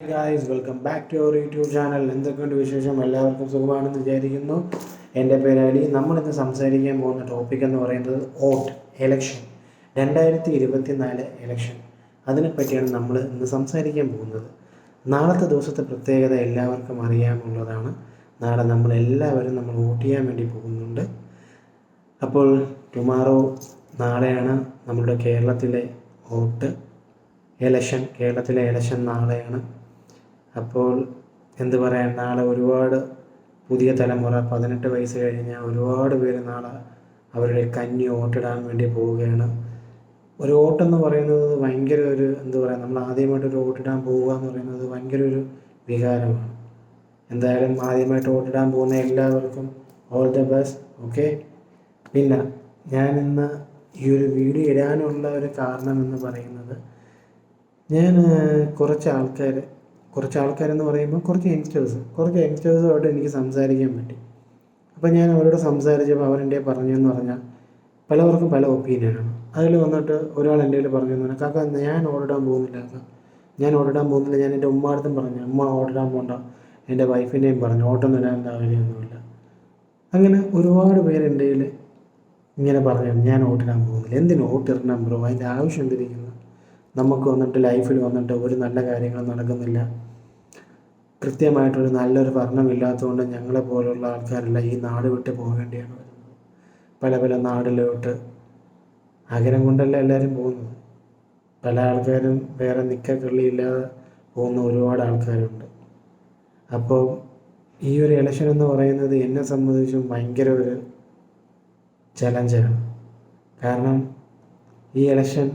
Guys welcome back to our YouTube channel എന്തൊക്കെയുണ്ട് വിശേഷം? എല്ലാവർക്കും സുഖമാണെന്ന് വിചാരിക്കുന്നു. എന്റെ പേര് അലി. നമ്മളിന്ന് സംസാരിക്കാൻ പോകുന്ന ടോപ്പിക് എന്ന് പറയുന്നത് വോട്ട് എലക്ഷൻ രണ്ടായിരത്തി ഇരുപത്തി നാല് എലക്ഷൻ അതിനെപ്പറ്റിയാണ് നമ്മൾ ഇന്ന് സംസാരിക്കാൻ പോകുന്നത്. നാളത്തെ ദിവസത്തെ പ്രത്യേകത എല്ലാവർക്കും അറിയാമുള്ളതാണ് നാളെ നമ്മൾ എല്ലാവരും നമ്മൾ വോട്ട് ചെയ്യാൻ വേണ്ടി പോകുന്നുണ്ട്. അപ്പോൾ ടുമാറോ നാളെയാണ് നമ്മുടെ കേരളത്തിലെ വോട്ട്. എലക്ഷൻ കേരളത്തിലെ എലക്ഷൻ നാളെയാണ്. അപ്പോൾ എന്ത് പറയാൻ നാളെ ഒരുപാട് പുതിയ തലമുറ പതിനെട്ട് വയസ്സ് കഴിഞ്ഞ ഒരുപാട് പേര് നാളെ അവരുടെ കഞ്ഞി വോട്ടിടാൻ വേണ്ടി പോവുകയാണ്. ഒരു വോട്ടെന്ന് പറയുന്നത് ഭയങ്കര ഒരു എന്താ പറയുക നമ്മൾ ആദ്യമായിട്ട് ഒരു വോട്ടിടാൻ പോവുക എന്ന് പറയുന്നത് ഭയങ്കര ഒരു വികാരമാണ്. എന്തായാലും ആദ്യമായിട്ട് വോട്ടിടാൻ പോകുന്ന എല്ലാവർക്കും ഓൾ ദ ബെസ്റ്റ് ഓക്കെ പിന്നെ ഞാൻ ഇന്ന് ഈ ഒരു വീഡിയോ ഇടാനുള്ള ഒരു കാരണം എന്ന് പറയുന്നത് ഞാൻ കുറച്ച് ആൾക്കാർ കുറച്ച് ആൾക്കാരെന്ന് പറയുമ്പോൾ കുറച്ച് യങ്സ്റ്റേഴ്സ് കുറച്ച് യങ്സ്റ്റേഴ്സുമായിട്ട് എനിക്ക് സംസാരിക്കാൻ പറ്റി. അപ്പോൾ ഞാൻ അവരോട് സംസാരിച്ചപ്പോൾ അവരെന്റെ പറഞ്ഞതെന്ന് പറഞ്ഞാൽ പലവർക്കും പല ഒപ്പീനിയനാണ് അതിൽ വന്നിട്ട് ഒരാൾ എന്റെ കയ്യിൽ പറഞ്ഞതെന്ന് പറഞ്ഞാൽ കാക്ക ഞാൻ ഓടിടാൻ പോകുന്നില്ല കാക്ക. ഞാൻ ഓടിടാൻ പോകുന്നില്ല. ഞാൻ എന്റെ ഉമ്മാടത്തും പറഞ്ഞു ഉമ്മ ഓടിടാൻ പോകണ്ട എന്റെ വൈഫിന്റെയും പറഞ്ഞു ഓട്ടം ഇടാൻ കാര്യമൊന്നുമില്ല. അങ്ങനെ ഒരുപാട് പേര് എന്റെ കയ്യിൽ ഇങ്ങനെ പറഞ്ഞു ഞാൻ ഓട്ടിടാൻ പോകുന്നില്ല. എന്തിനു ഓട്ടിടണം ബ്രോ അതിന്റെ ആവശ്യം എന്തിരിക്കുന്നു നമുക്ക് വന്നിട്ട് ലൈഫിൽ വന്നിട്ട് ഒരു നല്ല കാര്യങ്ങളും നടക്കുന്നില്ല. കൃത്യമായിട്ടൊരു നല്ലൊരു ഭരണമില്ലാത്തതുകൊണ്ട് ഞങ്ങളെ പോലുള്ള ആൾക്കാരെല്ലാം ഈ നാട് വിട്ട് പോകേണ്ടിയാണ് പല പല നാടിലോട്ട് ആഗ്രഹം കൊണ്ടല്ല എല്ലാവരും പോകുന്നത്? പല ആൾക്കാരും വേറെ നിക്കക്കള്ളിയില്ലാതെ പോകുന്ന ഒരുപാട് ആൾക്കാരുണ്ട്. അപ്പോൾ ഈ ഒരു ഇലക്ഷൻ എന്ന് പറയുന്നത് എന്നെ സംബന്ധിച്ചും ഭയങ്കര ഒരു ചലഞ്ചാണ് കാരണം ഈ ഇലക്ഷൻ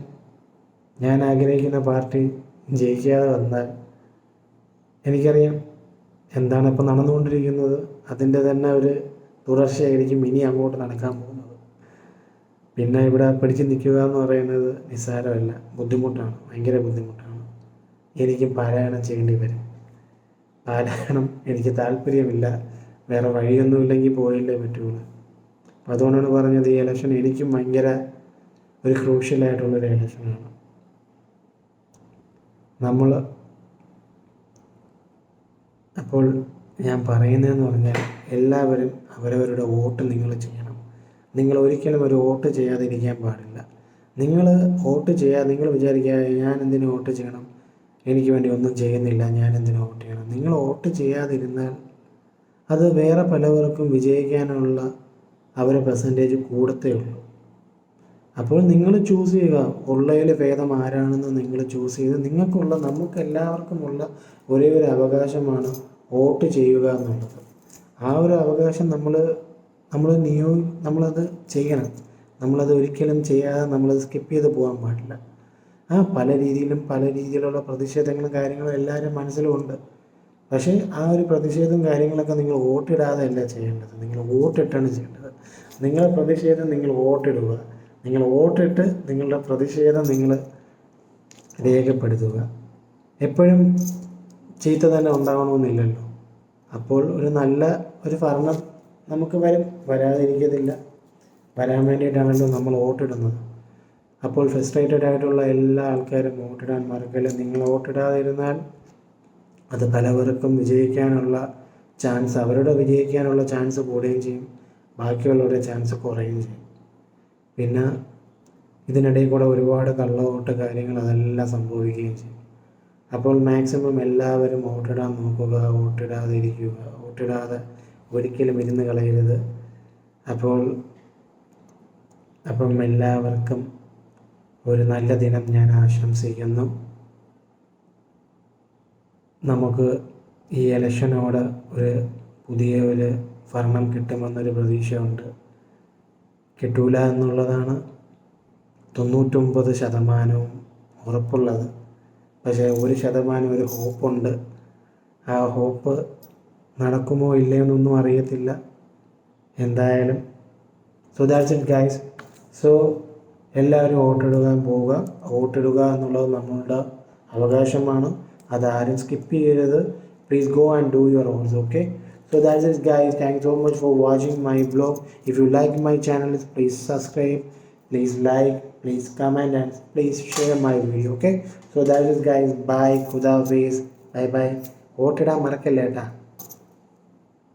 ഞാൻ ആഗ്രഹിക്കുന്ന പാർട്ടി ജയിക്കാതെ വന്നാൽ എനിക്കറിയാം എന്താണ് ഇപ്പോൾ നടന്നുകൊണ്ടിരിക്കുന്നത്. അതിന്റെ തന്നെ ഒരു തുടർച്ചയായിരിക്കും ഇനി അങ്ങോട്ട് നടക്കാൻ പോകുന്നത്. പിന്നെ ഇവിടെ പിടിച്ച് നിൽക്കുക എന്ന് പറയുന്നത് നിസ്സാരമല്ല. ബുദ്ധിമുട്ടാണ്. ഭയങ്കര ബുദ്ധിമുട്ടാണ്. എനിക്കും പാരായണം ചെയ്യേണ്ടി വരും. പാരായണം എനിക്ക് താല്പര്യമില്ല. വേറെ വഴിയൊന്നുമില്ലെങ്കിൽ പോയില്ലേ പറ്റുള്ളൂ. അപ്പോൾ അതുകൊണ്ടാണ് പറഞ്ഞത് ഈ ഇലക്ഷൻ എനിക്കും ഭയങ്കര ഒരു ക്രൂഷ്യലായിട്ടുള്ളൊരു ഇലക്ഷനാണ് നമ്മൾ അപ്പോൾ ഞാൻ പറയുന്നതെന്ന് പറഞ്ഞാൽ എല്ലാവരും അവരവരുടെ വോട്ട് നിങ്ങൾ ചെയ്യണം. നിങ്ങൾ ഒരിക്കലും ഒരു വോട്ട് ചെയ്യാതിരിക്കാൻ പാടില്ല. നിങ്ങൾ വോട്ട് ചെയ്യാതെ നിങ്ങൾ വിചാരിക്കുക ഞാൻ എന്തിനു വോട്ട് ചെയ്യണം? എനിക്ക് വേണ്ടി ഒന്നും ചെയ്യുന്നില്ല ഞാൻ എന്തിനു വോട്ട് ചെയ്യണം? നിങ്ങൾ വോട്ട് ചെയ്യാതിരുന്നാൽ അത് വേറെ പലവർക്കും വിജയിക്കാനുള്ള അവരെ പെർസെന്റേജ് കൂടത്തേ ഉള്ളൂ. അപ്പോൾ നിങ്ങൾ ചൂസ് ചെയ്യുക. ഉള്ളതിൽ ഭേദം ആരാണെന്ന് നിങ്ങൾ ചൂസ് ചെയ്ത് നിങ്ങൾക്കുള്ള നമുക്ക് എല്ലാവർക്കുമുള്ള ഒരേ ഒരു അവകാശമാണ് വോട്ട് ചെയ്യുക എന്നുള്ളത്. ആ ഒരു അവകാശം നമ്മൾ നമ്മൾ നിയോ നമ്മളത് ചെയ്യണം. നമ്മളത് ഒരിക്കലും ചെയ്യാതെ നമ്മളത് സ്കിപ്പ് ചെയ്ത് പോകാൻ പാടില്ല. ആ പല രീതിയിലും പല രീതിയിലുള്ള പ്രതിഷേധങ്ങളും കാര്യങ്ങളും എല്ലാവരും മനസ്സിലുമുണ്ട് പക്ഷേ ആ ഒരു പ്രതിഷേധവും കാര്യങ്ങളൊക്കെ നിങ്ങൾ വോട്ടിടാതെ അല്ല ചെയ്യേണ്ടത്. നിങ്ങൾ വോട്ടിട്ടാണ് ചെയ്യേണ്ടത്. നിങ്ങളുടെ പ്രതിഷേധം നിങ്ങൾ വോട്ടിടുക. നിങ്ങൾ വോട്ടിട്ട് നിങ്ങളുടെ പ്രതിഷേധം നിങ്ങൾ രേഖപ്പെടുത്തുക. എപ്പോഴും ചീത്ത തന്നെ ഉണ്ടാവണമെന്നില്ലല്ലോ. അപ്പോൾ ഒരു നല്ല ഒരു ഭരണം നമുക്ക് വരും. വരാതിരിക്കത്തില്ല. വരാൻ വേണ്ടിയിട്ടാണല്ലോ നമ്മൾ വോട്ടിടുന്നത്. അപ്പോൾ ഫ്രസ്ട്രേറ്റഡ് ആയിട്ടുള്ള എല്ലാ ആൾക്കാരും വോട്ടിടാൻ മറക്കല്ല നിങ്ങൾ വോട്ടിടാതിരുന്നാൽ അത് പലവർക്കും വിജയിക്കാനുള്ള ചാൻസ് അവരുടെ വിജയിക്കാനുള്ള ചാൻസ് കൂടുകയും ചെയ്യും. ബാക്കിയുള്ളവരുടെ ചാൻസ് കുറയുകയും ചെയ്യും. പിന്നെ ഇതിനിടയിൽ കൂടെ ഒരുപാട് കള്ളവോട്ട് കാര്യങ്ങൾ അതെല്ലാം സംഭവിക്കുകയും ചെയ്യും. അപ്പോൾ മാക്സിമം എല്ലാവരും വോട്ടിടാൻ നോക്കുക വോട്ടിടാതെ ഇരിക്കുക വോട്ടിടാതെ ഒരിക്കലും ഇരുന്ന് കളയരുത്. അപ്പോൾ അപ്പം എല്ലാവർക്കും ഒരു നല്ല ദിനം ഞാൻ ആശംസിക്കുന്നു. നമുക്ക് ഈ ഇലക്ഷനോട് ഒരു പുതിയ ഒരു ഭരണം കിട്ടുമെന്നൊരു പ്രതീക്ഷയുണ്ട്. കിട്ടൂല എന്നുള്ളതാണ് തൊണ്ണൂറ്റൊമ്പത് ശതമാനവും ഉറപ്പുള്ളത്. പക്ഷേ ഒരു ശതമാനം ഒരു ഹോപ്പുണ്ട്. ആ ഹോപ്പ് നടക്കുമോ ഇല്ലയെന്നൊന്നും അറിയത്തില്ല. എന്തായാലും. So that's it guys so എല്ലാവരും വോട്ടിടുക പോവുക. വോട്ടിടുക എന്നുള്ളത് നമ്മളുടെ അവകാശമാണ്. അതാരും സ്കിപ്പ് ചെയ്യരുത്. Please go and do your own okay so that's it guys. Thanks so much for watching my blog if you like my channel please subscribe please like please comment and please share my video okay? So that is guys. Bye. Khuda face bye bye ஓட்டடா markeleta.